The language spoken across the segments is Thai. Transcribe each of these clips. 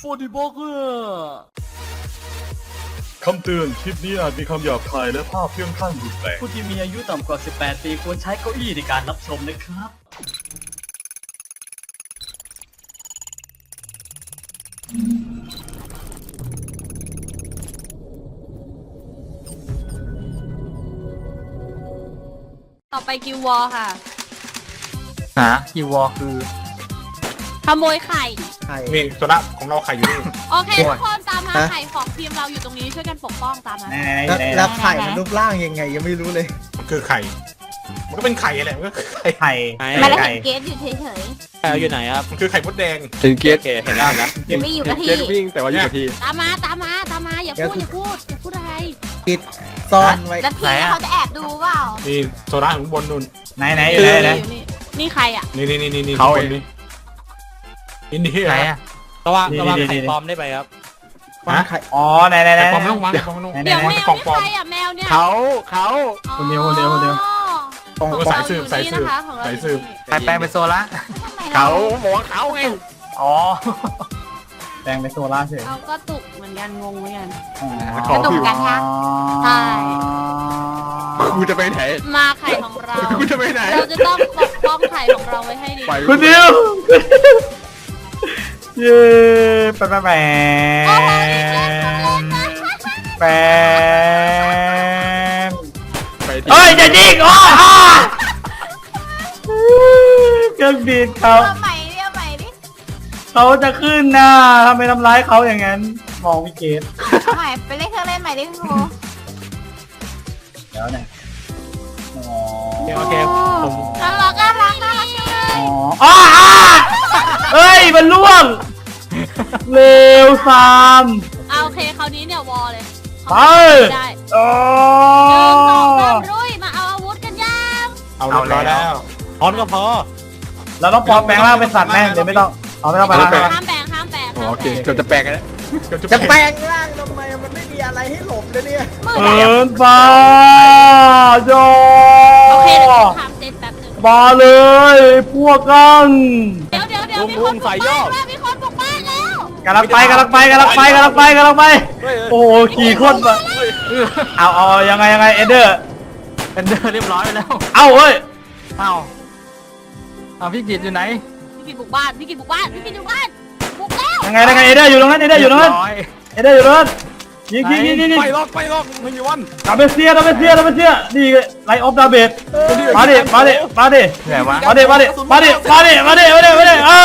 ฟอร์ดิบอกเกอร์คำเตือน คลิปนี้อาจมีคำหยาบคายและภาพเพื่องข้างรุนแรงผู้ที่มีอายุต่ำกว่า 18 ปีควรใช้เก้าอี้ในการรับชมนะครับ ต่อไปกิววอลค่ะ หากีวอคือ ขโมยไข่ใครนี่โซล่าของเราไข่อยู่นี่โอเคโอ้ทุยกคนตามมาฮะ ไข่ของทีมเราอยู่ตรงนี้ช่วยกันปกป้องตามมา แล้วแล้วไข่มันรูปร่างยังไงยังไม่รู้เลยมันคือไข่ มันก็เป็นไข่แหละมันก็คือไข่ไข่ไม่ได้เห็นเกสอยู่เฉยแอลอยู่ไหนครับมันคือไข่มดแดง ถึงเกียร์โอเคเห็นแล้วนะๆยังไม่อยู่กับที่ เกียร์วิ่งแต่ว่าอยู่กับที่ ตามมาตามมาตามมาอย่าพูดอย่าพูดอย่าพูดอะไร ปิดซ่อนไว้ แล้วพี่เขาจะแอบดูเปล่านี่โซล่าอยู่ข้างบนนู่นไหนไหนอยู่นี่อยู่นี่นี่ใครอะ นี่นี่นี่นี่นี่เขาข้งบนนี่ อินเดียไหนอะ ระวังระวังไข่ปลอมได้ไปครับวางไข่อ๋อไหนไหนไหน ไข่ปลอมไม่ต้องวางไข่ปลอมไม่ต้องไหนเดี๋ยวแมเป็นวของนี่ปลอม ใครอะแมวเนี่ยเขาเขาอ๋อคนเดียวคนเดียวคนเดียว ตรงเออตรงสายสืบสายสืบของเราสายสืบใครแปลงเป็นโซล่าเขาบอกว่าเขาไงอ๋อแปลงเป็นโซล่าเฉยเราก็ตุกเหมือนกันงงเหมือนกัน ขอตรงกันคะใช่ กูจะไปไหนมาไข่ของเรา กูจะไปไหนเราจะต้องปกป้องไข่ของเราไว้ให้ดีไปคุณดิว เย้แปะแปะแปะโอ้โหอีกแล้วทำเล่นนะแปะไปที่เฮ้ยจะยิงอ๋อเครื่องบินเขาเอาใหม่ดิเอาใหม่ดิเขาจะขึ้นนะทำไมทำร้ายเขาอย่างนั้น มองพี่เกดเอาใหม่ไปเล่นเครื่องเล่นใหม่ดิคุณครูเดี๋ยวเนี่ยอ๋อโอเคผม น่ารักน่ารักน่ารักเอ๋ออ้าอ้าเฮ้ย มันล่วง เร็วซามเอาโอเคคราวนี้เนี่ยวอลเลยไปได้โอ้หนึ่งสองสามรุ่ยมาเอาอาวุธกันยังเอาเรียบร้อยแล้วพร้อมก็พอ เราต้องปลอมแปลงร่างเป็นสัตว์ไหมเดี๋ยวไม่ต้องเอาไม่ต้องไปแล้วห้ามแบ่งห้ามแบ่งอ๋อห้ามโอเคแบ่งเกือบจะแปลงกันแล้วเกือบจะแปลงร่างทำไมมันไม่มีอะไรให้หลบเลยเนี่ย มือเอิไหนนฟ้าโยโอเคเดี๋ยวฉันท มาเลยพวกกันเดี๋ยวเดี๋ยวเดี๋ยวมีคนปลุกบ้านแล้วมีคนปลุกบ้านแล้วกำลังไปกำลังไปกำลังไปกำลังไปกำลังไป โอ้โหขี่โคตรมาเอาเอายังไงยังไงเอเดอร์เป็นเดอร์เรียบร้อยไปแล้ว เอาเฮ้ยเอาเอาพี่กิตอยู่ไหนพี่กินบุกบ้านพี่กินบุกบ้านพี่กินบุกบ้านบุกแล้วยังไงยังไงเอเดอร์อยู่ตรงนั้นเอเดอร์อยู่ตรงนั้นเรีบร้อยเอเดอร์อยู่ตรงนั้น ยิงยิงยิงยิงยิงไปล็อกไปล็อกไม่มีวันดาเมเซียดาเมเซียดาเมเซียนี่ไลออฟดาเบดมาดิมาดิมาดิไหนวะมาดิมาดิมาดิมาดิมาดิมาดิมาดิเอ้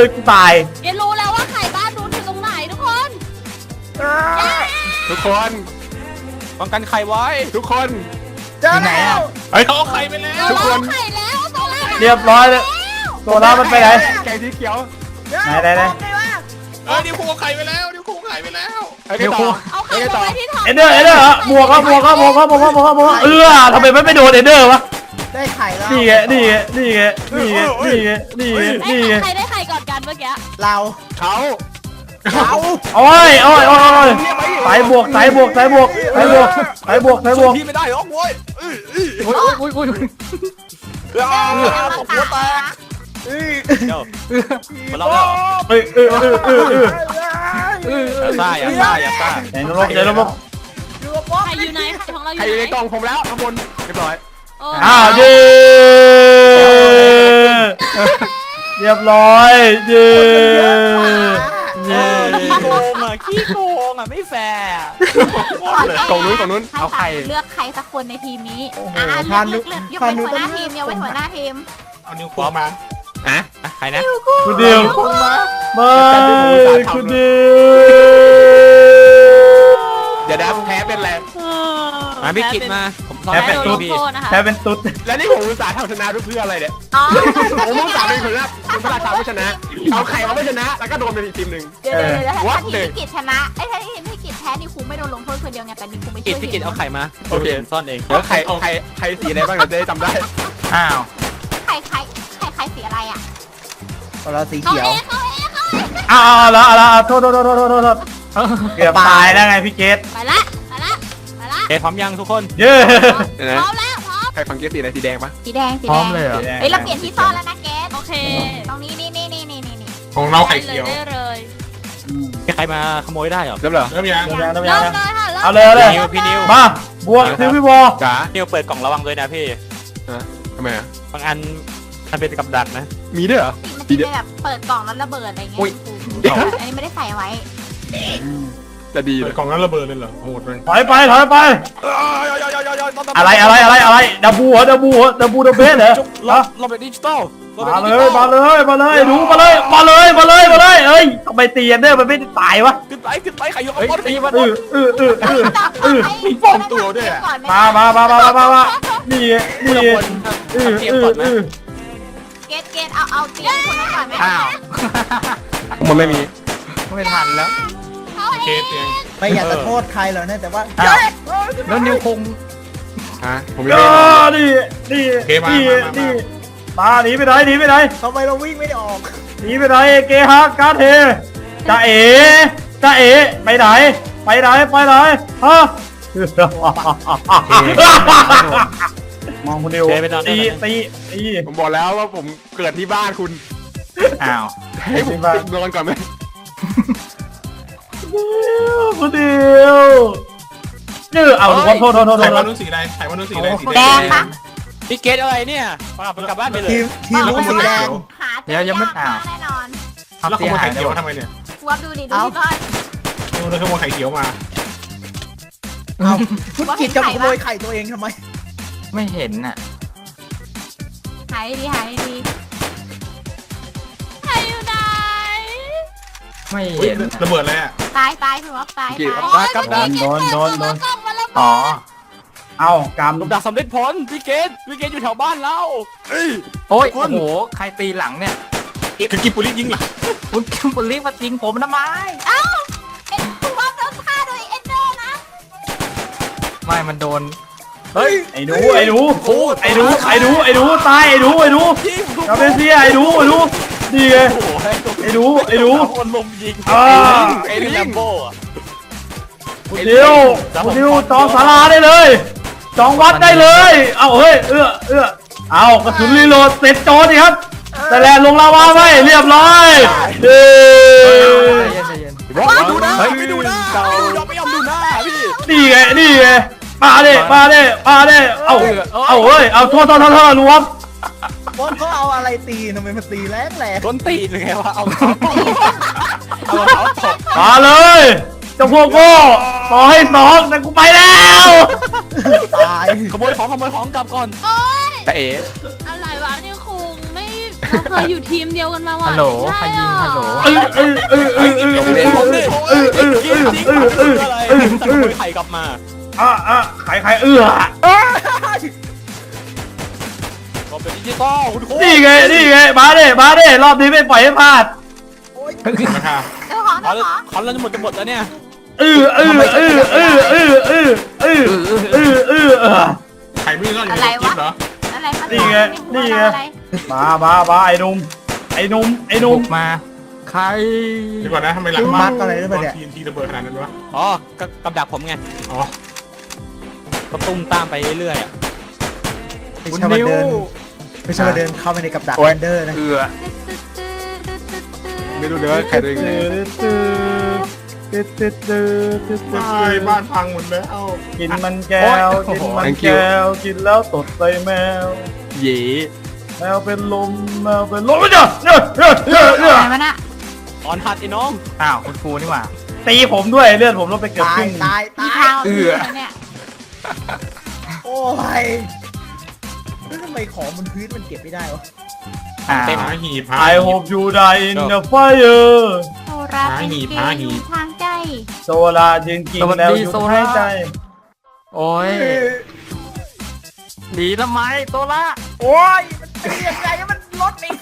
ยกูตายเดี๋ยวรู้แล้วว่าไข่บ้านนู้นอยู่ตรงไหนทุกคนทุกคนป้องกันไข่ไว้ ทุกคนที่ไหนอะเฮ้ยเขาเอาไข่ไปแล้วเราเอาไข่แล้วโซล่าเรียบร้อยเลยโซล่ามันไปไหนไก่สีเขียวไหนไหนไหน เอ้ยนี่ครูเอาไข่ไปแล้วนี่ครูเอาไข่ไปแล้วไอ้ไก่ต่อเอาไข่มาไว้ที่ถังเอเดอร์เอเดอร์เหรอบวกครับบวกครับบวกครับบวกครับบวกครับบวกครับเออทำไมไม่ไปโดนเอเดอร์วะได้ไข่แล้วนี่ไงนี่ไงนี่ไงนี่ไงนี่ไงนี่ไงนี่ไงใครได้ไข่ก่อนกันเมื่อกี้เราเขาเขาโอ้ยโอ้ยโอ้ยโอ้ยสายบวกสายบวกสายบวกสายบวกสายบวกสายบวกพี่ไม่ได้หรอกโว้ยอุ้ยอุ้ยอุ้ยอุ้ยตกหัวแตก เดี๋ยวมาเราแล้วเอ้ยเออเออเออเอออย่าซ่าอย่าซ่าอย่าซ่าไหนนรกไหนนรกไข่อยู่ไหนไข่ของเราอไข่ยู่อยู่ไหในกล่องผมแล้วข้างบนเรียบร้อยโอ้อ้าวเย้เรียบร้อยเย้เย้ขี้โกงอะขี้โกงอะไม่แฟร์กล่องนู้นกล่องนู้นเอาไข่เลือกใครสักคนในทีมนี้อ้โหอ่าเลือกเลือกเลือกเป็นหัวหน้าทีมยังเป็นหัวหน้าทีมเอานิ้วโป้งมา อะใครนะ คุณเดียวคุณมาไม่คุณเดียวเดี๋ยวนะแพ้เป็นแรงมาพี่กิตมา ผมซ้อมแพ้เป็นโดตุ๊นดโทษนะคะแพ้เป็นตุ๊ดแล้วนี่ผมอุตส่าห์ทำชนะเพื่ออะไรเนี่ยอ๋อผมอุตส่าห์เป็นคนแรกคุณพระราชาไม่ชนะ เอาไข่มาไม่ชนะ แล้วก็โดนเป็นอีกทีมหนึ่งเดี๋ยวเดี๋ยวเดี๋ยวถ้า What ทีม the- พี่กิจชนะไอ้ยถ้าทีมพี่กิจแพ้นี่ครูไม่โดนลงโทษคนเดียวไงแต่นี่ครูไม่ช่กิวตยพี่กิตเอาไข่มา โอเคผมซ่อนเองเดี๋ยวไข่ไข่ไข่สีอะไรบ้างเราจะได้จำได้ อ้าวใครใอะไรอะเราสีเขาเขียวเองเขาเองเขาเองอ้าวเอาแล้วเอาแล้วโทษโทษโทษโทษโทษโทษเกือบตายแล้วไงพี่เกตไปละไปละไปละเอ๊ะพร้อมยังทุกคน เย้ เดี๋ยวนะพร้อมแล้วพร้อมไข่ฟังเกสสีอะไรสีแดงปะสีแดงสีพร้แดอมงเลยเหรอเฮ้ยเราเปลี่ยนที่ซ่อนแล้วนะเกสโอเคตรงนี้นี่นี่นี่นี่นี่ของเราไข่เขียวได้เลยใครมาขโมยได้เหรอเริ่มเหรอเริ่มยังเริ่มยังเริ่มเริ่ยังมยังเลยค่ะเริ่มเอาเลยเอาเลยนิวพี่นิวมาบวกถือพี่วอจ๋านิวเปิดกล่องระวังด้วยนะพี่ ทำไมอะบางอัน มันเป็นกับดักนะ มีด้วยเหรอ มันจะแบบเปิดกล่องแล้วระเบิดอะไรเงี้ยอุ๊ยอันนี้ไม่ได้ใส่ไว้จะดีเลเปิยดกล่องนั้นระเบิดเลยเหรอโหดเลยถอยไปถอยไป อะไรอะไรอะไรอะไรดับบูเหรอดับบูเหรอดับบูดับเบสเหรอลฮะบลบแบบดิจิตอลลบแบบมาดิเลจิตอลยมาเลยมาเลยดูมาเลยมาเลยมาเลยมาเลยเอ้ยทำไมตีกันเนี่ยมันไม่ได้ตายวะขึ้นไปขึ้นไปใครยกเฮ้ยบอลตีมันเออเออเออเออเออมีปลอมตัวด้วยอะมามามามามามานี่ไงนี่ไงคนเออเตรียเอมอก่อนไหมเออเกตเกตเอาเอาตีคนนั้นก่อนไหมอ้าว มันไม่มี ไม่ทันแล้ว เขาเคเองสเองไม่อยากจะโทษใครหรอกนะแต่ว่าอ้าว แล้วนิวคงฮะ ผมเอไม่ได้อนี่นี่โอเคมานี่มามานี่มาหนีไปไหนหนีไปไหนทำไมเราวิ่งไม่ได้ออกหนีไปไหนเกฮะการเทจะเอ๋จะเอ๋ไปไหน ไปไหนไปไหนฮะ มองคนเดียวเจ๊ไปนอนตีตีตีผมบอกแล้วว่าผมเกิดที่บ้านคุณ อ้าว ให้ผมนอนก่อนไหมคนเดียวนี่เอาโทษโทษโทษโทษไข่โทวาษนุสีอะไรไข่วานุสีอะไรสีแดงปะพี่เกตอะไรเนี่ยมากลับบ้านไปเลยทีมทีมรู้สีแดง หาเจอยากมากแน่นอนแล้วขโมยไข่เขียวทำไมเนี่ยวับดูดิดูที่ก้อนดูเลยขโมยไข่เขียวมา เอาคุณกิจจะขโมยไข่ตัวเองทำไม ไม่เห็นน่ะหายดีหายดีหายอยู่ไหนไม่อุ๊ยเห็นระเบิดเลยอะตายตายคือวับตายกี่ตายกับดักโดนโดนโดน กล้องมันระเบิดอ๋อ เอากรรมลูกดักสำเร็จผลพี่เกตพี่เกตอยู่แถวบ้านเราโอ้ยโอ้โห ใครตีหลังเนี่ย คือกิบปุริยิงหลังคุณคิมเบอร์รี่มายิงผมทำไมเอ้าเอ็นคือวับโดนฆ่าโดยเอ็นเดอร์นะไม่มันโดน เฮ้ยไอ้หนูไอ้หนูไอ้หนูไอ้หนูไอ้หนูตายไอ้หนูไอ้หนูกาเบเซียไอ้หนูไอ้หนูดีไงโอ้โหให้ตัวไอ้หนูไอ้หนูคนลมยิงอ่าไอ้ลิงแลมโบ้อะคุณดิวคุณดิวจองศาลาได้เลยจองวัดได้เลย เอาเฮ้ยเอื้อเอื้อเอากระสุนรีโหลดเสร็จโจรดิครับแต่แลนลงลาวาไว้เรียบร้อยเย้บอกดูนะไม่ดูนะไม่ยอมไม่ยอมดูหน้าพี่นี่ไงนี่ไง มาเด้มาเด้มาเด้เอาเอาเฮ้ยเอาโทษโทษโทษโทษรวมบอสเขาเอาอะไรตีทำไมมันตีแรงแรงต้นตีนไงวะเอาเท้าตบเอาเท้าตบมาเลยเจ้าพวกโง่ต่อให้สองแต่กูไปแล้วตายขโมยของขโมยของกลับก่อนโอ๊ยแต่เอ๋อะไรวะเนี่ยคุงไม่เราเคยอยู่ทีมเดียวกันมาว่ะฮัลโหลใช่ใครยิงอะฮัลโหลเออเออเออเออเออเล่นผมดิเออเออเออเออเอออะไรขโมยไข่กลับมาอ่ะอะใครใครเอื้อก็เป็นดิจิตอลคุณครูนี่ไงนี่ไงมาเด้มาเด้รอบนี้ไม่ปล่อยให้พลาดค่ะเจ้าของขอเจ้าของขอเราจะหมดจะหมดแล้วเนี่ยเออเออเออเออเออเออเออเออเออเออไข่ไม่รอดอยู่ในกิบเหรออะไรมานี่ไงนี่ไงอะไรมามามาไอ้หนุ่มไอ้หนุ่มไอ้หนุ่มมาใครเดี๋ยวก่อนนะทำไมหลังมาร์กอะไรหรือเปล่าเนี่ยทีนทีระเบิดขนาดนั้นวะอ๋อกับดักผมไงอ๋อ ก็ตุ้มตามไปเรื่อยๆอะ ไม่ใช่มาเดินไม่ใช่มาเดินเข้าไปในกับดักแอนเดอร์นะเอือไม่รู้เลยว่าใครตัวเองเลยเฮ้ยบ้านพังหมดแล้วกินมันแก้วกินมันแก้วกินแล้วตดใส่แมว เย่แมวเป็นลมแมวเป็นลมไม่เจอเนี่ยเนี่ยเนี่ยเนี่ยอะไรวะน่ะอ่อนหัดไอ้น้องอ้าวคุณครูนี่หว่าตีผมด้วยเลือดผมลดไปเกือบตาคยรึ่งตายมีตายเท้าอื่นเนี่ย โอ้ยแล้วทำไมของบนพื้นมันเก็บไม่ได้วะอ้าเต็มหาวหีบหา I หีบ hope you die in the fire โซราเป็นเกหาหีย์บทางใจ โซลาจึงกินแล้วหยุดหายใจ โอ้ยหนีทำไมโซลาโอ้ยมันตียังไงให้มันลดอีก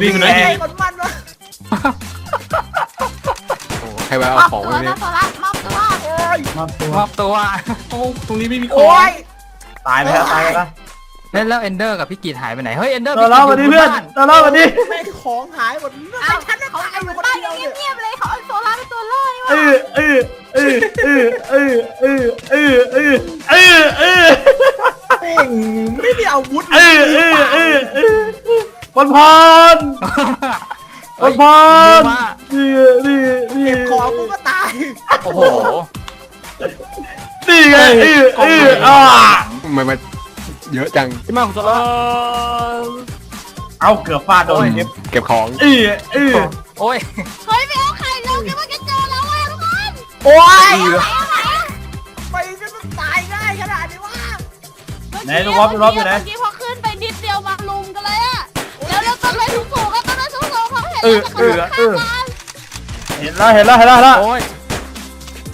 วิ่งอยู่ไหนไงหีบมันมันวะ โอ้ใครมามเอาอบของตัวมาเนี่นะยโซรามอบตัวโอ้ ยมอบตัวมอบตัวโอ้ตรงนี้ไม่มีขอโอ้งยตายไปแล้วตายไปแล้วเล่นแล้วเอนเดอร์กับพี่กีดหายไปไหน เฮ้ยเอนเดอร์โซลาสวัสดีเพื่อนโซลาสวัสดีแม่งของหายหมดอ้าวฉันน่ะเขาตายอยู่คนบ้านเดียวเนี่ยเงียบๆเลยเขาเอาโซราเป็นตัวล่อนี่หเอว่าอเออเออเออเออเออเออเออเออเออแม่งไม่มีอาวุธเออเออเออเออพรพรพรพรมานี่นี่นี่เก็บของกูก็ตายโอ้โหนี่ไง เออเอออ่าทำไมมันเยอะจังที่มาของโซล่าเอาเกือบฟาดโดนเก็บเก็บของเออเออโอ้ยเฮ้ยไม่เอาไข่เราคิดว่าจะเจอแล้วเว้ยทุกคนโอ้ยไปก็ต้องตายง่ายขนาดนี้วะไหนลูกวอฟลูกวอฟอยู่ไหนเมื่อกี้พอขึ้นไปนิดเดียวมาลุมกันเลยอะแล้วเราต้นไม้สูงๆก็ต้นไม้สูงๆเขาเห็นแล้วแต่เอเขาอข้ามมาเห็นแล้วเห็นแล้วเห็นแล้วเห็นแล้วโอ้ย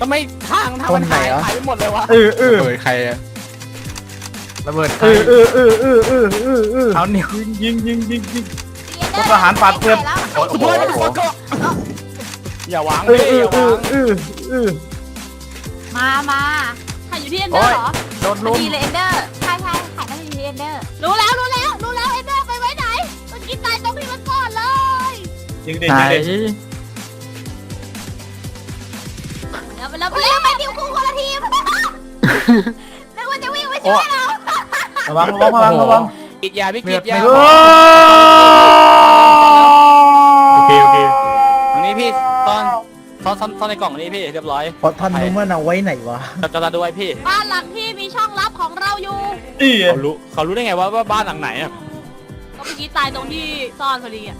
ทำไม ทางทางมันหายหายไปหมดเลยวะเออเออเผยใครอะระเบิดใคเอรอเออเออเออเออเออเออเอานิ้วยิงยิงยิงยิงเดี๋ยวทหารปาดเปื้อน โอ้โหโอ้ยก็อย่าวางเอดิอเอออย่างเอวาองเออเออมามาใครอยู่ที่เอนเดอร์เหรอโดนพลุอมดีเลยเอนเดอร์ใช่ใช่ใครก็อยู่ที่เอนเดอร์รู้แล้วรู้แล้วรู้แล้วเอนเดอร์ไปไว้ไหนเมื่อกี้ตายตรงที่มันก่อนเลยยิงดิไหนยิงดิแล้วแล้วแล้วไปดิวคู่คนละทีมนึกว่าจะวิ่งไปช่วยเราระวังระวังระวังระวังกิดยาพี่กิดยาโอ้โอเคโอเคอันนี้พี่ตอนตอนตอนตอนในกล่องนี้พี่เรียบร้อยพอท่อนนู้นมันเอาไว้ไหนวะจะจะดูไว้พี่ บ้านหลังที่มีช่องลับของเราอยู่เขารู้เขารู้ได้ไงว่าว่าบ้านหลังไหนอะก็เมื่อกี้ตายตรงที่ซ่อนพอดีอะ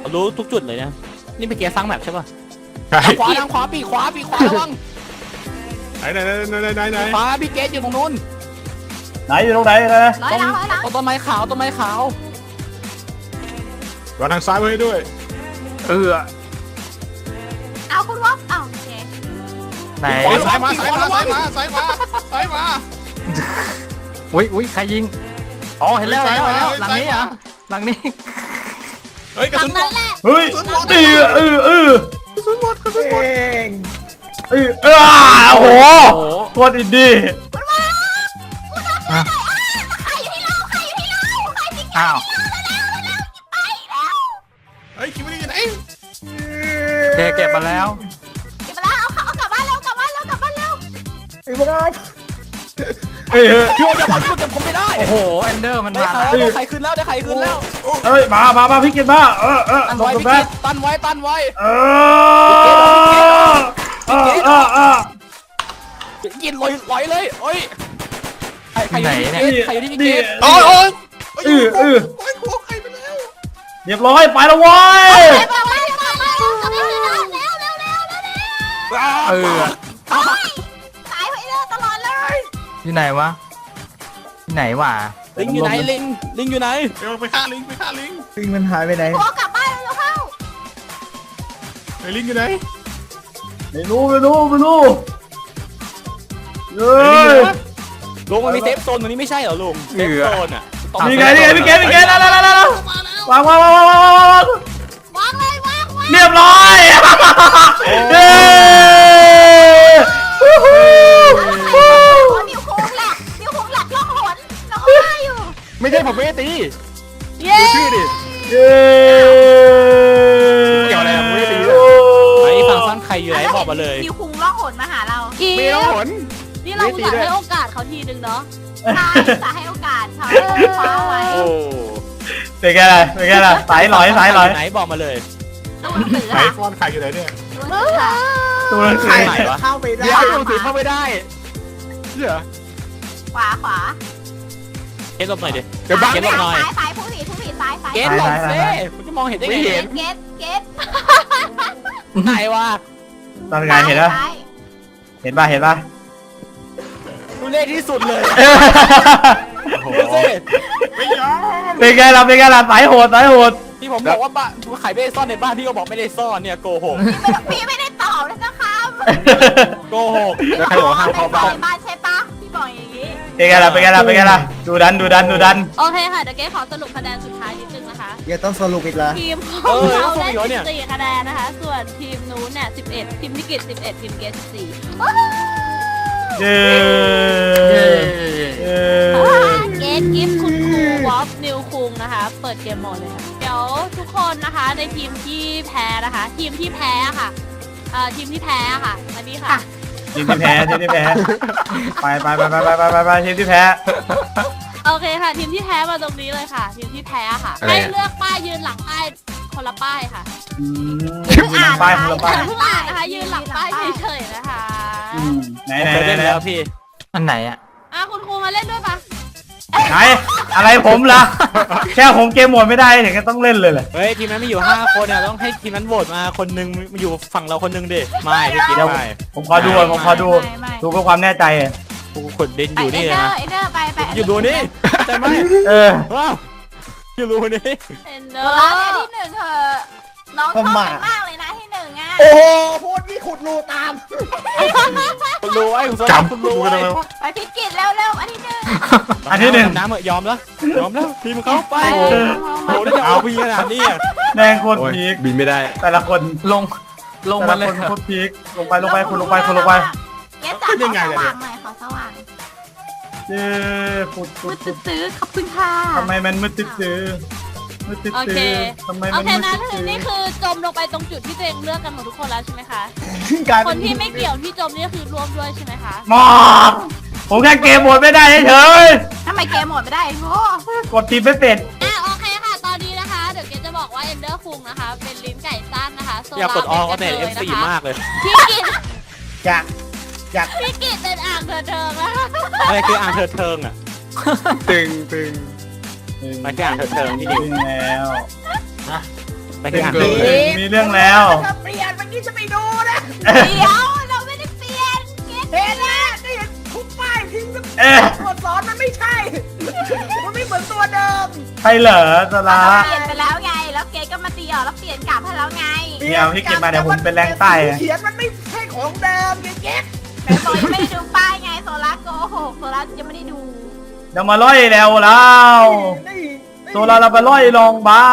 เขารู้ทุกจุดเลยนะนี่เป็นเกียร์สร้างแมปใช่ป่ะ ใช่ทางขวาทางขวาปีกขวาปีกขวาระวังไหนไหนไหนไหนไหนไหนขวาพี่เกตอยู่ตรงนู้นไหนอยู่ตรงไหนนะร้อยหลังร้อยหลังตรงต้นไม้ขาวต้นไม้ขาววางทางซ้ายไว้ให้ด้วย เออเอาคุณวอฟเอาโอเคไหนซ้ายมาซ้ายมาซ้ายมาซ้ายมาซ้ายมาอุ้ยอุ้ยใครยิงอ๋อเห็นแล้วเห็นแล้วเห็นแล้วหลังนี้เหรอะหลังนี้ เฮ้ยกระหลัสุงนนั้นแหละเฮ้ยตีเออเออเอ งเออเออโอ้โหโอ้โหโคตรอินดี้ใครอยู่ที่เราใครอยู่ที่เราใครที่อ้าวไปแล้วเฮ้ยคิดว่าอยู่ไหนเจเก็บมาแล้วเก็บไปแล้วเอาเขาเอากลับบ้านเร็วกลับบ้านเร็วกลับบ้านเร็วไอ้พวก เราเอ้ยพี่โอ้ยอย่าพันเก็บผมไม่ได้โอ้โหเอนเดอร์มันได้มาใครได้ใครขึ้นแล้วได้ใครขึ้นแล้วเอ้ยมามามาพี่กินมาเออเออตันลงไว้ตรงพี่นั้นเกตตันไว้ตันไว้เออเออเออเออ กินลอยลอยเลยโอ้ยใครใครอยู่ที่พี่เกตใครอยู่ที่พี่เกตโอ้ยโอ้ยเออเออ โอ้ยหัวใครไปแล้วเรียบร้อยไปแล้วเว้ย ไปไปไปไปไปเร็วเร็วเร็วเร็วเร็วเร็วเร็วเออส อยู่ไหนวะที่ไหนวะลิงอยู่ไหนลิงลิงอยู่ไหนเดี๋ยวไปฆ่าลิงไปฆ่าลิงลิงมันหายไปไหนโกลับบ้านเร็วเข้าไอ้ลิงอยู่ไหนไม่รู้ไม่รู้ไม่รู้เฮ้ยลุงมันมีเซฟโซนตรงนี้ไม่ใช่เหรอลุงเซฟโซนอะต้องนี่ไงนี่ไงพี่เกดพี่เกดแล้วแล้วแล้วแล้ววางวางวางวางวางวางวางวางเลยวางวางเรียบร้อยเย้ ไม่ใช่ผมไม่ได้ตีเย้ดูชื่อดิ เย้เกี่ยวอะไรกับผมไม่ได้ตีเลย ไอ้ฝั่งซ้ายใครอยู่ไหนบอกมาเลยนิวคุงล่องหนมาหาเราอีไม่ต้องหน นี่เราอุตส่าห์ให้โอกาสเขาทีนึงเนาะใช่จะให้โอกาสเขาคว้าไว้โอ้เป็นไงล่ะเป็นไงล่ะสายหลอยสายหลอยไหนบอกมาเลยตู้หนังสือไหนค่ะซ่อนใครอยู่ไหนเนี่ยตู้หนังสือค่ะตัวหนังสืใครอไหนวะเข้าไปได้เดี๋ยวหนังสือเข้าไม่ได้เชื่อขวาขวา เกตลบหน่อยดิ เดี๋ยวบ้าเกตลบหน่อย ซ้ายซ้ายผู้ผิดผู้ผิดซ้ายซ้ายเกตลบเซ่คุณจะมองเห็นได้ไงเกตเกตเกตไหนวะตอนไงเห็นปะซ้ายเห็นปะเห็นปะดูเล่ที่สุดเลยโอ้โหดูสิไม่ยอมเป็นไงล่ะเป็นไงล่ะสายโหดสายโหดที่ผมบอกว่าบ้านไข่ไม่ได้ซ่อนในบ้านที่เขาบอกไม่ได้ซ่อนเนี่ยโกหกพี่ไม่ได้ตอบเลยนะครับโกหกแล้วใครบอกห้ามเข้าบ้าน บ้านใช่ปะพี่บอกอย่างนี้เป็นไงล่ะเป็นไงล่ะเป็นไงล่ะ ดูดันดูดันดูดัน โอเคค่ะเดี๋ยวเกขอสรุปคะแนนสุดท้ายนิดนึงนะคะ อย่าต้องสรุปอีกแล้วทีมของเราได้14คะแนนนะคะ ส่วนทีมนู้นเนี่ย11ทีมพิกิต11ทีมเกส14ว้าวเย้เย้เย้เกสกิฟคุณครูวอฟนิวคุงนะคะ เปิดเกมโหมดเลยค่ะ เดี๋ยวทุกคนนะคะในทีมที่แพ้นะคะ ทีมที่แพ้ค่ะเอ่อทีมที่แพ้ค่ะมานี่ค่ะ ทีมที่แพ้ทีมที่แพ้ไปไปไปไปไปไปไปทีมที่แพ้ โอเคค่ะ ทีมที่แพ้มาตรงนี้เลยค่ะ ทีมที่แพ้ค่ะให้เลือกป้ายยืนหลังป้ายคนละป้ายค่ะอืมยืนหลังป้ายคนละป้ายเพิ่งอ่านนะคะ ยืนหลังป้ายเฉยๆนะคะอืมไหนไหนไหนแล้วพี่ อันไหนอะอะคุณครูมาเล่นด้วยปะ ไหนอะไรผมล่ะ แค่ผมเกมโหมดไม่ได้ถึงก็ต้องเล่นเลยเหรอเฮ้ยทีมนั้นมีอยู่ห้าคนอะต้องให้ทีมนั้นโหวตมาคนหนึงมาอยู่ฝั่งเราคนหนึงดิไม่พี่กิ๊ดไม่ผมขอดูก่อนผมขอดู ไม่ไม่ดูเพื่อความแน่ใจกูขดดินอยู่นี่เอนะเดอร์เอเดอร์ไปไปอยู่ดูนี่ใช่ไหมเออ ว้าวอยู่รูนี่เอเดอร์ที่หนึ่งเธอน้องชอบไปมากเลยนะที่หนึ่ งอะโอ้โหพูดนี่ขุดรูตาม คุณรู้ไอ้คุณโซจคุณรู้ำกูไอ้ทำไมวะไปพิกิตเร็วๆอันที่หนึ่งอันที่หนึ่งน้ำเหอะยอมแล้วยอมแล้วทีมเขาไปไปโอ้โหได้จะเอาพี่ขนาดนี้อะแม่งโคตรโอ้ยพีคบินไม่ได้ แต่ละคนลงลงแต่มาละเลยคนโคตรพีคลงไปลงไปคุณลงไปคุณลงไปเก็บจากขอสว่างหน่อยขอสว่างเย้ปุดปุมืดดปุดตื้อๆขอบคุณค่ะทำไมมันมืดตื้อ ๆมืดตื้โอเคอๆทำไมโอมันเคมืดนะตื้อนี่คือจมลงไปตรงจุดที่ตัวเองเลือกกันหมดทุกคนแล้วใช่ไหมคะ กลายคเป็นที่ไม่เกี่ยวที่จมนี่คือรวมด้วยใช่ไหมคะหมอบผมแค่เกมโหมดไม่ได้เฉยทำไมเกมหมดไม่ได้โอ้ๆกดทีมไม่เป็น อะโอเคค่ะ ตอนนี้นะคะ เดี๋ยวเกจะบอกว่าเอนเดอร์คุงนะคะ เป็นลิ้นไก่สั้นนะคะโซอยากลากดออเป็ก็นเน็ตกเอระฟเทซียนะคะมากเลยพี่กิตอยากอยากพี่กิตเป็นอ่างเถิดเทิงนะคะอะไรคืออ่างเถิดเทิงอะตึงตึง มันคืออ่างเถิดเทิงที่จนี่ริงแล้วมันคืออ่างเถิดเกิเทิงมีเรื่องแล้วถ้าเปลี่ยนเมื่อกี้จะไปดูนะเดี๋ยวเราไม่ได้เปลี่ยนเกตเห็นแล้วนี่ทุกป้ายทิ้งก็เอ๊ะตัวสอนมันไม่ใช่ มันไม่เหมือนตัวเดิมใช่เหรอสลาเปลี่ยนไปแล้วไง แล้วเกตก็มาตีออกแล้วเปลี่ยนกลับให้แล้วไงเดี๋ยวพี่กินมาเดี๋ยวผมเป็นแรงใต้อะเขียนมันไม่ใช่ของเดิมไงเก๊กแต่โซยังไม่ได้ดูป้ายไงโซล่าโกหกโซล่ายังไม่ได้ดูเดี๋ ยวมาล่อยแล้วแล้วนี่โซลาเราไปล่อยลองเบา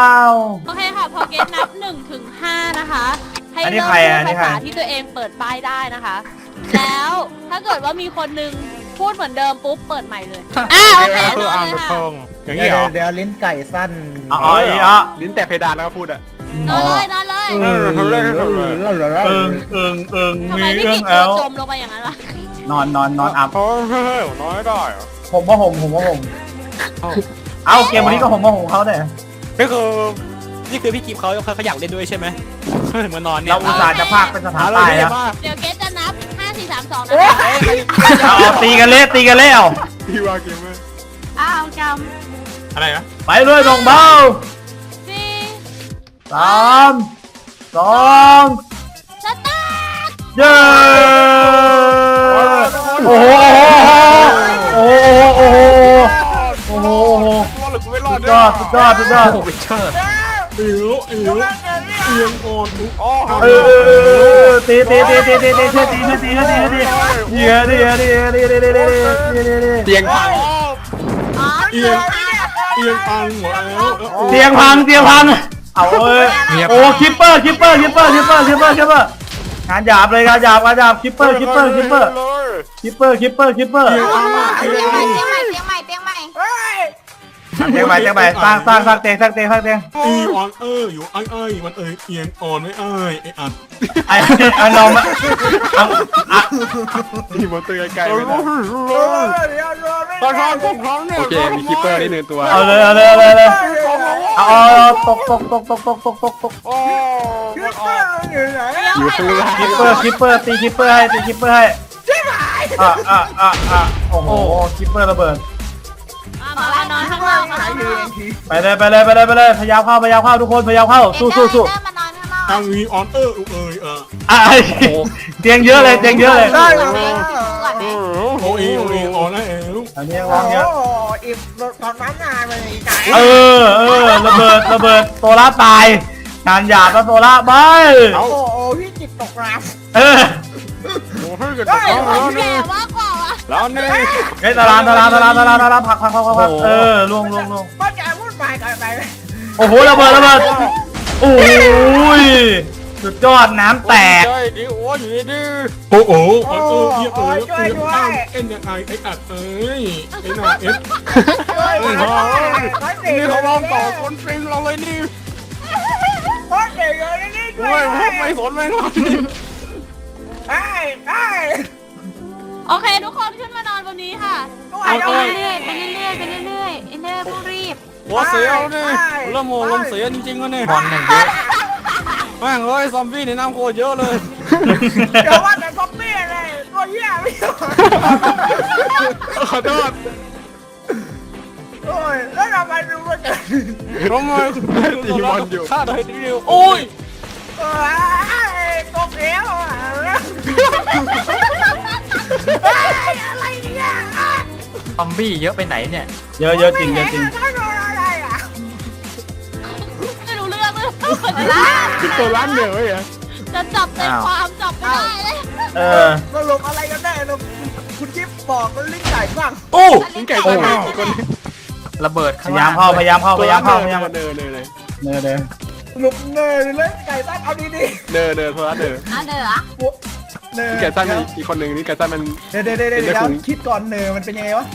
โอเคค่ะ พอเกตนับ1นถึงหนะคะ ให้อันนี้เริ่มใครอะพูดอันนี้ใครภาษาที่ตัวเองเปิดป้ายได้นะคะ แล้วถ้าเกิดว่ามีคนนึงพูดเหมือนเดิมปุ๊บเปิดใหม่เลยอ่าโอเคคือเอาอ่างเลยเถิดค่ะเทิงอย่างเดี๋นี้ยเหรอวเดี๋ยวลิ้นไก่สั้นอ๋ออีอะลิ้นแตะเพดานแล้วก็พูดอะนอนเลยนอนเลยเออเออเออเออเอิงเอิงเอิงทำมีไมพี่เอื้อกิงจแอตัวลจมลงไปอย่างนั้นวะนอนนอนนอนอับโอ้โหน้อยได้เหรอ ผมว่าผมผมว่าผมเอ้าเกมวันนี้ก็ผมว่าผมเขาเนี่ยก็คือนี่คือพี่กิฟเขาเขาอยากเล่นด้วยใช่ไหมถึงมานอนเนี่ยเราอุตส่าห์จะพากเป็นสถานหาเราตายเยแล้วอะมากเดี๋ยวเกตจะนับ5 4 3 2นะคะเอาเอาตีกันเละตีกันเละเอาพี่ว่าเกมเมอร์อ้าวจอะไรนะไปเลยดองเบาำสี่สามสองสตาร์ทเย้โอ้โหโอ้โหโอ้โหโอ้โหโอ้โหรอดหรือกูไม่รอสุดดเนี่ยอดสุดยอดสุดยอดโอ้วิเชอร์อิ๋วอิ๋วเอียงโอนอ๋อเออตีตีตีตีตีตีช่วยตีช่วยตีช่วยตีช่วยตีเดี๋ยวเดี๋ยวเดี๋ยวเดี๋ยวเดี๋ยวเดี๋ยวเดี๋ยวเดี๋ยวเดี๋ยวเตียงพังอ๋อเอียงเอียงพังหมดแล้วเตียงพังเตียงพังเอาเอ้ยโอ้คิปเปอร์คิปเปอร์คิปเปอร์คิปเปอร์คิปเปอร์คิปเปอร์งานหยาบเลยงานหยาบงานหยาบคิปเปอร์คิปเปอร์คิปเปอร์ คิปเปอร์คิปเปอร์คิปเปอร์เตียงใหม่เตียงใหม่เตียงใหม่เตียงใหม่เตียงใหม่เฮ้ยเตียงใหม่เตียงใหม่สร้างสร้างสร้างเตียงสร้างเตียงสร้างเตียงอีออนเอออยู่ไอ้ไอ้มันเอ้ยเอียงอ่อนไม่เอ้ยไอ้อัดไอ้ไอ้น้องเอาอะที่มันเตือนไกลไม่ได้เออเดี๋ยวรอไม่ตอนได้ข้างผมพร้อมเนี่ยโอเคมีคิปเปอร์นี่หนึ่งตัวเอาเลยเอาเลยเอาเลยเอาเลยเอาเอาตกตกตกตกตกตกตกตกโอ้คิปเปอร์อยู่ไหนอยู่ข้างล่างคิปเปอร์คิปเปอร์ตีคิปเปอร์ให้ตีคิปเปอร์ให้ อะอะอะอะโอ้โหคิปเปอร์ระเบิด อะมานอนข้างนอกไหนข้างนดูอเอกงทีไปเลยไปเลยไปเลยไปเลยพยายามเข้าพยายามเข้าทุกคนพยายามเข้าสู้สู้สู้เดินมานอนข้างนอก ทางวีออนเออเอ้ยเอออะไอ้เตียงเยอะเลยเตียงเยอะเลยได้เหรอก่อนไหมโอ้ยโอ้ยออนแล้วเอวอันนี้โอ้วางเยอะโหอิบตอนนั้นงานไปไก่เออเออระเบิดระเบิดโซล่าตายงานหยาบก็โซล่าไปโอ้โหพี่จิตตกน้เออ โอ้ยกระำจกเฮ้ยแล้วแก่นี่มากกว่าวะแล้วนี่เฮ้ยตารางตารางตารางตารางตารางผักผักผักผักผักเออล่วงล่วงล่วงป้าแกพูดไปกันไปโอ้โหระเบิดระเบิดโอ้ยสุดยอดน้ำแตกใช่ดิโอ้ยอยู่ดิโอ้โหออนเออเอียเอ้ยเอียอ้ามเอ็นยังไงไอ้อัดเอ้ยไอ้หน้าเอฟช่วยเฮ้ยมาเฮ้ยนี่เขาลองต่อคนฟินเราเลยนี่โคตรเก่งเลยนี่ช่วโอ้ยยไม่สนไม่สน ไอ้ไอ้โอเค ทุกคนขึ้นมานอนบนนี้ค่ะตัวไปไอ้เรื่อยๆไปเรื่อยๆไปเรื่อยๆเอ็นเดอร์ผู้รีบ หัวเสียแล้วเนี่ยเริ่มโมลมเสียจริงๆแล้วเนี่ยบอลอย่างเยอะแม่งเอ้ยซอมบี้ในน้ำโคตรเยอะเลยเดี๋ยวว่าแต่ซอมบี้เลยตัวเหี้ยไม่ใช่ขอโทษโอ้ยแล้วทำไมรู้ว่าจะทำไมตีบอลอยู่ฆ่าได้ดีโอ้ยเอ้ย ตกเหวอะเฮ้ยอะไรเนี่ยซอมบี้เยอะไปไหนเนี่ย เยอะเยอะจริงเยอะจริงไม่โดนอะไรอะไม่รู้เรื่องเลยนะคือตัวร้านเดียวเหรอจะจับใจความจับไม่ได้เลยเออสรุปอะไรกันแน่นะคุณจิ๊บบอกมันลิ้นไก่บ้างโอ้ลิงไก่ตายไปอีกคนระเบิดพข้างยายาล่ามงเข้าพยายามเข้าพยายามเข้าพยายามเดินเดินเลยเนอเน อสรุปเนยเล่นไก่บ้านเอาดีเดินเดินโทรศัพท์เดินอะเด้อๆเนยไก่ตั้นอีกคนหนึ่งนี่ไก่ตั้นมัน เดี๋ยวเดี๋ยวเดี๋ยวเดี๋ยวคิดก่อนเนยมันเป็นยังไงวะ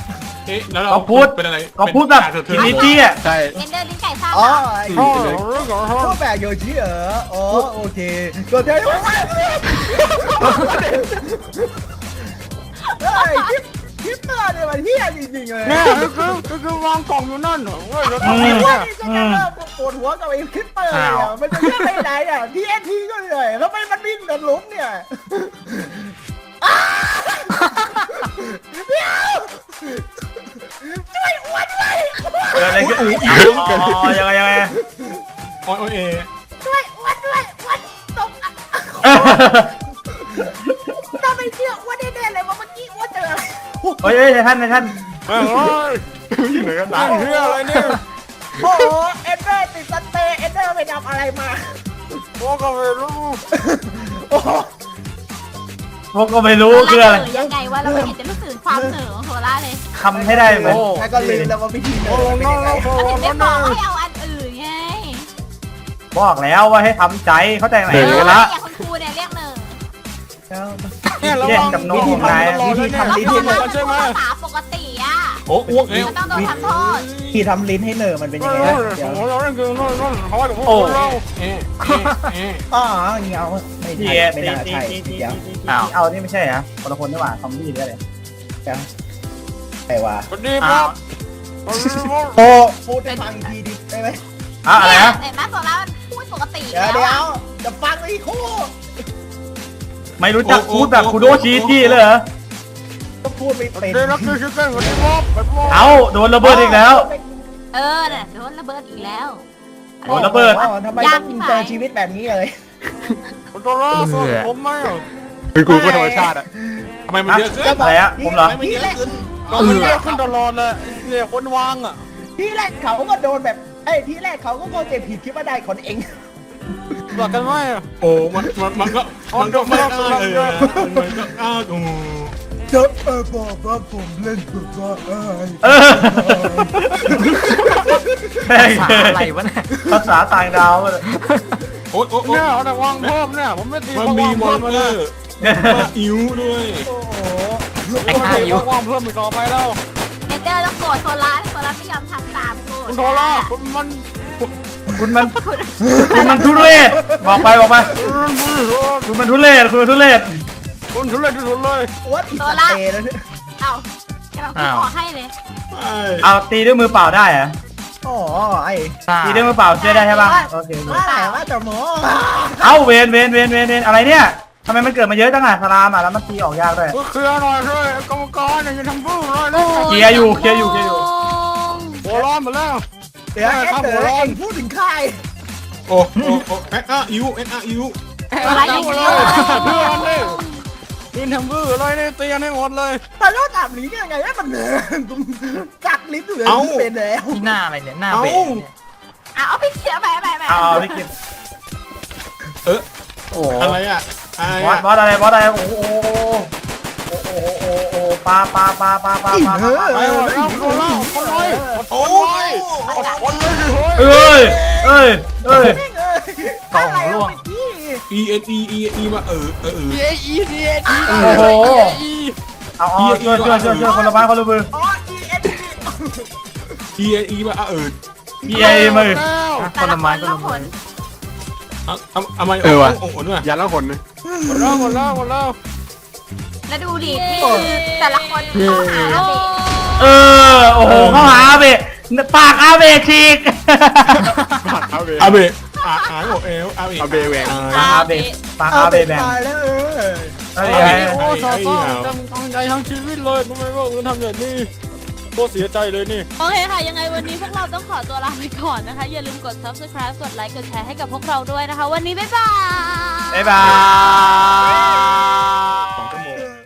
เอ๊ะแล้วเราเขาพูด เป็นอะไรเขาพูดแบบอินดิจี้อะ ใช่เอนเดอร์ลิ้นไก่ซ่าอ๋อไอ้โอ้เหี้ยโหเรื่องของเขาพวกแบบโยชิเหรออ๋อโอเคตัวเดียวเฮ้ยคลิป คลิปเตอร์เนี่ยมันเฮี้ยจริงๆเลยเนี่ยคือคือคือวางกล่องอยู่นั่นเหรอเว้ยแล้วอืทำไงมเนี่ยจะเริ่มปวดหัวกับไอ้คลิปเตอร์เลยอะมันจะเชื่อไปไหนอะทีเอ็นทีก็เลยแล้วไม่มันวิ่งเดินล้มเนี่ยช่วยอ้วนด้วยเกิดอะไรขึ้นอ๋อยังไงยังไงโอ้ยโอ้ยเอช่วยอ้วนด้วยอ้วนตกอะ ถ้าไม่เชื่ออ้วนแน่ๆเลยว่า เฮ้ยเฮ้ยนายท่านนายท่านแม่งเอ้ยอยู่ไหนกันตั้งเฮียอะไรเนี่ยโอ้โหเอ็นเดอร์ติดสเตย์เอ็นเดอร์ไปทำอะไรมาโอ้ก็ไม่รู้โอ้โหพวกก็ไม่รู้คืออะไรยังไงวะเราไม่เห็นจะรู้สึกความเหนือของโซล่าเลยทำให้ได้เหมือนแล้วก็ลืมแล้วว่าวิธีเดิโอ้นโหเป็นน้อยังงไงโอ้โหถึงได้บน้ออกงให้เอาอันอื่นไงบอกแล้วว่าให้ทำใจเข้าใจไหมเออกันละอย่างคุณครูเนี่ยเรียกหนึ่ง เนี่ยระวังกับน้องวิธีนายทำตลอดเลยเนี่ยแล้ววิพธีอเราทำใช่ไหมภาษาปกติอะโอ้อ้วกเองมันต้องโดนทำโทษที่ทำลิ้นให้เนอมันเป็นยังไงโอ้นะโหเดี๋ยวเราเล่นคือโน่นโน่นเขาว่าโอ้โหเราเอ๊ะเอ๊ะอ๋อเงี้ยไม่ที่ใช่ตีไม่น่าตีใช่ตีตีเดี๋ยวอ้าวเอานี่ไม่ใช่ฮะคนละคนนี่หว่าซอมบี้หรืออะไรเดี๋ยวใครวะสวัสดีครับโอ้พูดให้ฟังอีกทีดิได้ไหมอะอะไรฮะเห็นไหมโซล่ามันพูดปกติเดี๋ยวแล้วเดี๋ยอะวจะฟังอีกคู่ ไม่รู้จักพูดแบบคุโดชิจิเลยเหรอ ก็พูดไม่สวัสเป็นดีนักคือชิคเก้นสวัสดีครับแบบว่าเอาโดนระเบิดอีกแล้ว เออเนี่ยโดนระเบิดอีกแล้วโดนระเบิดอ๋อทำไมต้องเจอชีวิตแบบนี้เลย คุณตัวละสดผมไหมคือกูก็ธรรมชาติอะทำไมมันเยอะขึ้นอะไรฮะผมเหรอที่แรกมันเยอะขึ้นตลอดเลยเนี่ยคนวางอะที่แรกเขาก็โดนแบบไอ้ยที่แรกเขาก็เข้าใจผิดคิดว่าได้คนเอง บอกกันว่า โอ้มันมันมันก็มันก็ไม่ได้เลยมันก็อ้าวโอ้จะเออบอกว่าผมเล่นแบบว่าเออเออภาษาอะไรวะเนี่ยภาษาต่างดาวเลยโอ้โอ้เนี่ยเอาแต่วางเพิ่มเนี่ยผมไม่ตีมันมีมอนเตอร์มาอิ๋วด้วยโอ้โหไอ้ข้าอยู่วางเพิ่มอีกต่อไปแล้วเอเดอร์ต้องโกรธโซล่าโซล่าไม่ยอมทำตามโกรธคุณโทรล่ามัน คุณมัน คุณมันทุเรศบอกไปบอกไป คุณมันทุเรศคุณมันทุเรศคุณทุเรศที่สุดเลยวัดอีสเตย์แล้วเนี่ยเอ้ากำลังคิดขอให้เลยเอาตีด้วยมือเปล่าได้เหรออ๋อไอ้ตีด้วยมือเปล่าช่วยได้ใช่ป่ะโอเคว่าแต่ว่าแต่หมอเอ้าเวนเวนเวนเวนเวนอะไรเนี่ยทำไมมันเกิดมาเยอะจังอะสลามอะแล้วมันตีออกยากด้วย ก็เคลียร์หน่อยช่วยกรรมการเนี่ยจะทำบื้อเลยนะเคลียร์อยู่เคลียร์อยู่เคลียร์อยู่ หัวร้อนหมดแล้ว เดี๋ยวเอ็นเดอร์เอ็งพูดถึงใครโอ้โอ้โอ้เอ็นอาร์ยูเอ็นอาร์ยูอะไรอย่างเลเงี้ยยเพื่อนเลยยืนทำบื้ออะไรเนี่ยเตียนให้หมดเลยแต่แล้วถามลิ้นยังไงให้มันเนินกัดลิ้นอยู่เลยเป็นแล้วที่หน้าอะไรเนี่ยหน้าเบะเนี่ยอะเอาไปเขียนไปไปไปเอาเอาพี่กินโอ้อะไรอะอะไรบอสอะบอสอะไรบอสอะไรโอ้โห โอ้โหโอ้โหโอ้โหปลาปลาปลาปลาปลาปลาเออไปหมดแล้วคนเล่าคนเลยคนเลยคนเลยสิเฮ้ยเอ้ยเอ้ยเอ้ยกล่องร่วง E N E E E มาเออเออเออเอไอเอไอโอ้โหเอาเอาช่วยช่วยช่วยช่วยคนละไม้คนละมืออ๋ออีเอ็น E N E มาเออพี่ไอ้มือแต่ละคนละคนเอาเอาเอามาเออว่ะโอ้โหด้วยยันแล้วคนนึงหมดแล้วหมดแล้วหมดแล้ว แล้วดูดินี่คือแต่ละคนเข้าหาเราดิเออ โอ้โหเข้าหาเบะปากอาเบะฉีกเอาเบอาเบะอาหายหมดเอวอาเบะเอาเบะแหวกปากอาเบะปากอาเบะแบงตายแล้วเออเอ้ยไอ้ไอ้โอ้สาวตั้งตั้งใจทั้งชีวิตเลยทำไมว่ามึงทำแบบนี้โคตรเสียใจเลยนี่ โอเคค่ะ ยังไงวันนี้พวกเราต้องขอตัวลาไปก่อนนะคะ อย่าลืมกด subscribe กดไลค์ กดแชร์ให้กับพวกเราด้วยนะคะ วันนี้บ๊ายบาย บ๊ายบาย